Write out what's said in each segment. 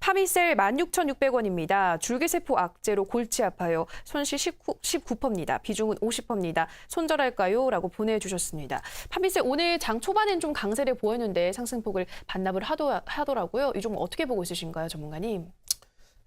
파미셀 16,600원입니다. 줄기세포 악재로 골치 아파요. 손실 19, 19%입니다. 비중은 50%입니다. 손절할까요? 라고 보내주셨습니다. 파미셀 오늘 장 초반엔 좀 강세를 보였는데 상승폭을 반납을 하더, 하더라고요. 이 종목 어떻게 보고 있으신가요, 전문가님?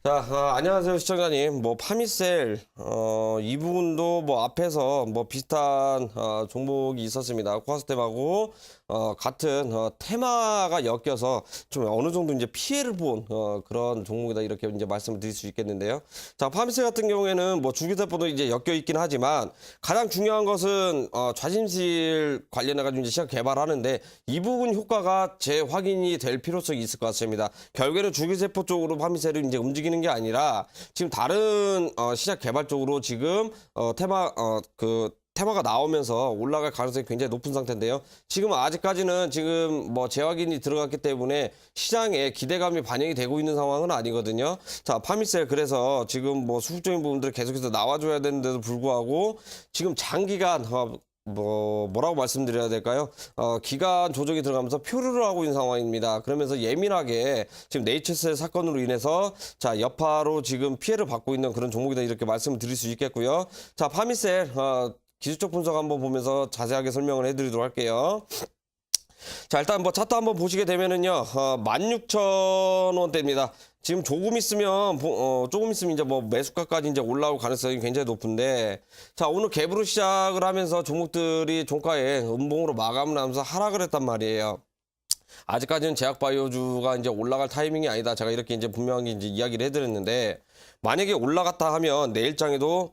자, 어, 안녕하세요, 시청자님. 뭐, 파미셀, 어, 이 부분도 뭐, 앞에서 뭐, 비슷한, 어, 종목이 있었습니다. 코아스템하고, 어, 같은, 어, 테마가 엮여서 좀 어느 정도 이제 피해를 본, 어, 그런 종목이다. 이렇게 이제 말씀을 드릴 수 있겠는데요. 자, 파미셀 같은 경우에는 뭐, 주기세포도 이제 엮여 있긴 하지만, 가장 중요한 것은, 어, 좌심실 관련해가지고 이제 시장 개발하는데, 이 부분 효과가 재확인이 될 필요성이 있을 것 같습니다. 결국에는 주기세포 쪽으로 파미셀을 이제 움직이는 게 아니라 지금 다른 어, 시작 개발 쪽으로 지금 어, 테마 어, 그 테마가 나오면서 올라갈 가능성이 굉장히 높은 상태인데요. 지금 아직까지는 지금 뭐 재확인이 들어갔기 때문에 시장에 기대감이 반영이 되고 있는 상황은 아니거든요. 자, 파미셀 그래서 지금 뭐 수급적인 부분들 계속해서 나와줘야 되는데도 불구하고 지금 장기간 어, 뭐 뭐라고 말씀드려야 될까요? 어, 기간 조정이 들어가면서 표류를 하고 있는 상황입니다. 그러면서 예민하게 지금 네이처셀 사건으로 인해서 자 여파로 지금 피해를 받고 있는 그런 종목이다 이렇게 말씀을 드릴 수 있겠고요. 자 파미셀 어, 기술적 분석 한번 보면서 자세하게 설명을 해드리도록 할게요. 자 일단 뭐 차트 한번 보시게 되면은요 어, 16,000원대입니다. 지금 조금 있으면 보- 어, 조금 있으면 이제 뭐 매수가까지 이제 올라올 가능성이 굉장히 높은데 자 오늘 갭으로 시작을 하면서 종목들이 종가에 음봉으로 마감을 하면서 하락을 했단 말이에요. 아직까지는 제약바이오주가 이제 올라갈 타이밍이 아니다. 제가 이렇게 이제 분명히 이제 이야기를 해드렸는데 만약에 올라갔다 하면 내일장에도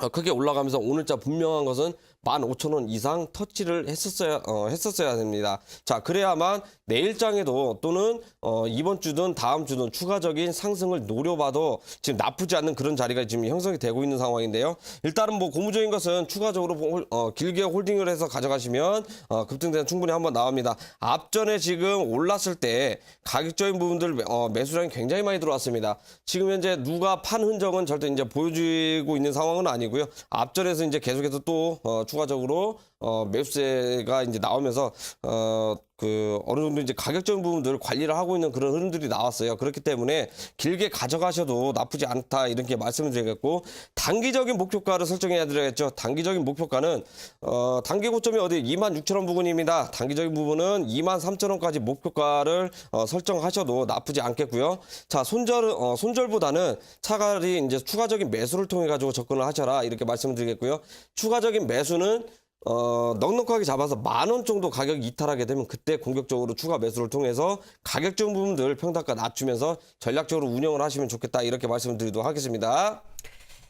어, 크게 올라가면서 오늘자 분명한 것은 15,000원 이상 터치를 했었어야 어, 했었어야 됩니다. 자, 그래야만 내일장에도 또는 어, 이번 주든 다음 주든 추가적인 상승을 노려봐도 지금 나쁘지 않는 그런 자리가 지금 형성이 되고 있는 상황인데요. 일단은 뭐 고무적인 것은 추가적으로 홀- 어, 길게 홀딩을 해서 가져가시면 어, 급등대는 충분히 한번 나옵니다. 앞전에 지금 올랐을 때 가격적인 부분들 매- 어, 매수량이 굉장히 많이 들어왔습니다. 지금 현재 누가 판 흔적은 절대 이제 보여주고 있는 상황은 아니고요. 앞전에서 이제 계속해서 또 어, 추가 적으로 어, 매수세가 이제 나오면서 어, 그 어느 정도 이제 가격적인 부분들을 관리를 하고 있는 그런 흐름들이 나왔어요. 그렇기 때문에 길게 가져가셔도 나쁘지 않다 이렇게 말씀을 드리겠고 단기적인 목표가를 설정해야 드려야겠죠. 단기적인 목표가는 어, 단기 고점이 어디 26,000원 부근입니다. 단기적인 부분은 23,000원까지 목표가를 어, 설정하셔도 나쁘지 않겠고요. 자 손절 어, 손절보다는 차라리 이제 추가적인 매수를 통해 가지고 접근을 하셔라 이렇게 말씀을 드리겠고요. 추가적인 매수는 어, 넉넉하게 잡아서 만 원 정도 가격 이탈하게 되면 그때 공격적으로 추가 매수를 통해서 가격적 부분들 평단가 낮추면서 전략적으로 운영을 하시면 좋겠다 이렇게 말씀을 드리도록 하겠습니다.